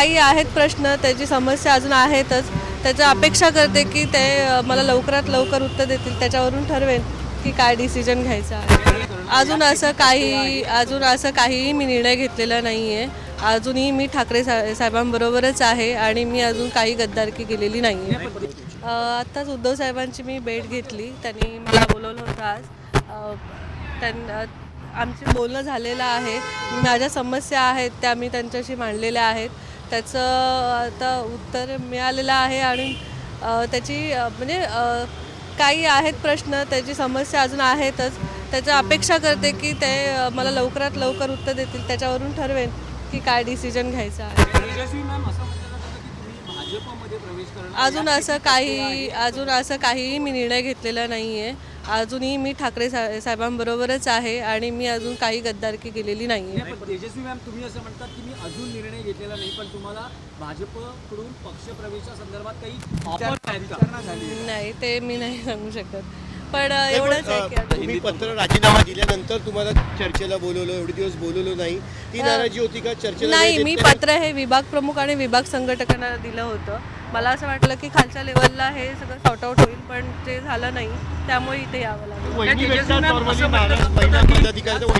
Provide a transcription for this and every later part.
काही आहेत प्रश्न त्याची समस्या अजून आहेतच. त्याच्या अपेक्षा करते की ते मला लवकरात लवकर उत्तर देतील. त्याच्यावरून ठरवेन की काय डिसिजन घ्यायचा आहे. अजून असं काही अजून असं काहीही मी निर्णय घेतलेला नाही आहे अजूनही मी ठाकरे सा साहेबांबरोबरच आहे आणि मी अजून काही गद्दारकी केलेली नाही आहे आत्ताच उद्धव साहेबांची मी भेट घेतली. त्यांनी मला बोलवलं होतं आज. त्यां आमचे बोलणं झालेलं आहे. माझ्या समस्या आहेत त्या मी त्यांच्याशी मांडलेल्या आहेत. त्याचं आता उत्तर मिळालेलं आहे आणि त्याची म्हणजे काही आहेत प्रश्न त्याची समस्या अजून आहेतच. त्याच्या अपेक्षा करते की ते मला लवकरात लवकर उत्तर देतील. त्याच्यावरून ठरवेन की काय डिसिजन घ्यायचा आहे. अजून असं काही अजून असं काहीही मी निर्णय घेतलेला नाही आहे अजूनही मी ठाकरे सा साहेबांबरोबरच आहे आणि मी अजून काही गद्दारकी केलेली नाही आहे नाही, पण तेजस्वी मॅम तुम्ही असं म्हणतात की मी अजून निर्णय घेतलेला नाही पण तुम्हाला भाजपकडून पक्ष प्रवेशा संदर्भात काही ऑफर आहेत का नाही ते मी नाही सांगू शकत. पण एवढंच आहे की आता- तुम्ही पत्र राजीनामा दिल्यानंतर तुम्हाला चर्चेला बोलवलं एवढे दिवस बोलवलं नाही. ती नाराजी होती का? चर्चेला नाही मी देत? पत्र हे विभाग प्रमुख आणि विभाग संघटकांना दिलं होतं. मला असं वाटलं की खालच्या लेवलला हे सगळं सॉर्ट आउट होईल पण ते झालं नाही. त्यामुळे इथे यावं लागलं. वहिनी भेटतात normally महिला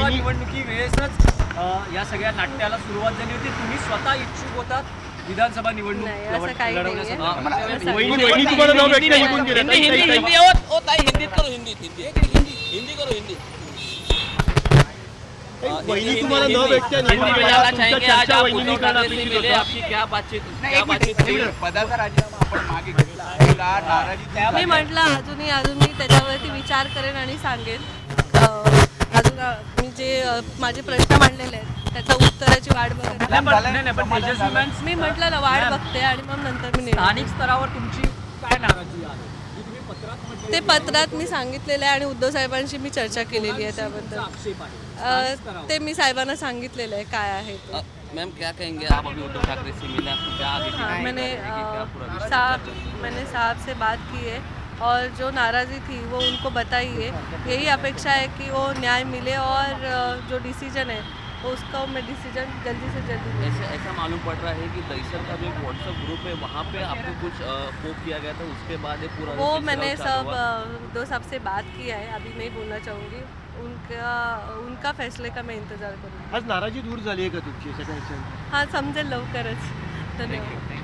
वहिनी. निवडणुकी वेळेसच अ, या सगळ्या नाट्याला सुरुवात झाली होती. तुम्ही स्वतः इच्छुक होतात विधानसभा निवडणूक नाही, असं लढ- काही नाहीये. लढवण्यासाठी. असं वहिनी वहिनी तुम्हाला न भेटता निघून गेल्या. ताई, ताई, ताई. हिंदी ओ, ओ ताई हिंदीत करो हिंदीत हिंदी हिंदी करो हिंदी ताई, वहिनी तुम्हाला न भेटता निघून हिंदी में गेल्या. जाना तुमच्या चाहेंगे आज चर्चा आप वहिनींनी उद्धव करणं ठाकरे से अपेक्षित मिले होतं. आपकी क्या बातचीत क्या बातचीत हुई पदाचा राजीनामा आपण मागे घेतला पहिला नाराजी मी म्हटलं अजूनही अजून मी त्याच्यावरती विचार करेन आणि सांगेन अं, अजून मी जे माझे प्रश्न मांडलेले आहेत त्याच्या उत्तराची वाट बघत मी म्हटलं ना वाट बघते आणि मग नंतर मी स्थानिक स्तरावर तुमची काय नाराजी आहे? जी तुम्ही पत्रात म्हटली ते पत्रात मी सांगितलेलं आहे आणि उद्धव साहेबांशी मी चर्चा केलेली आहे त्याबद्दल. ते मी साहेबांना सांगितलेलं आहे काय आहे मैम क्या कहेंगे आप अभी उद्धव ठाकरे से मिले? आपको क्या आगे की तैयारी मैंने साहब? मैंने साहब से बात की है। और जो नाराज़ी थी वो उनको बताई है यही अपेक्षा है कि वो न्याय मिले और जो डिसीज़न है उसका मैं डिसीज़न जल्दी से जल्दी। ऐसे ऐसा मालूम पड़ रहा है कि दहीसर का जो एक व्हाट्सएप ग्रुप है वहाँ पे आपको कुछ पोक किया गया था उसके बाद ये पूरा वो मैंने सब उद्धव साहब से बात किया है अभी नहीं बोलना चाहूँगी। उनका उनका फैसले का मैं इंतज़ार करूँगी। आज नाराजी दूर झाली आहे का तुमची सगळ्यांच्या हाँ समझे लवकरच। धन्यवाद।